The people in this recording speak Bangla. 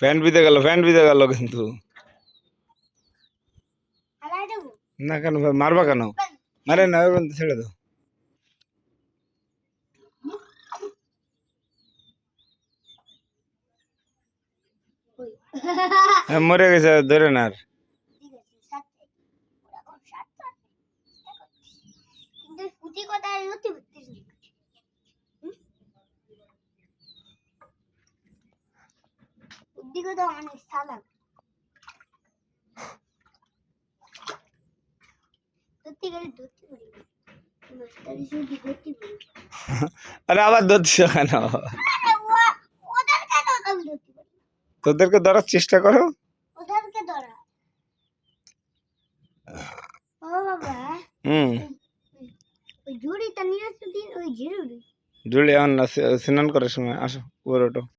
ফ্যান বিতে গেল ফ্যান বিতে গেল কিন্তু। না কেন ভাই মারবা কেন? মারে না ছেড়ে দাও। হ্যাঁ, মরে গেছে ধরে না আর। বুদ্ধি কথা অনেক সালাম। আরে আবার ধরছ কেন? তোদেরকে ধরার চেষ্টা করো। ওদেরকে ধরা। ও বাবা। হুম। ওই ঝুড়িটা নিয়ে আসতে দিন ওই ঝুড়ি এখন স্নান করার সময়। আসো উপরে ওঠো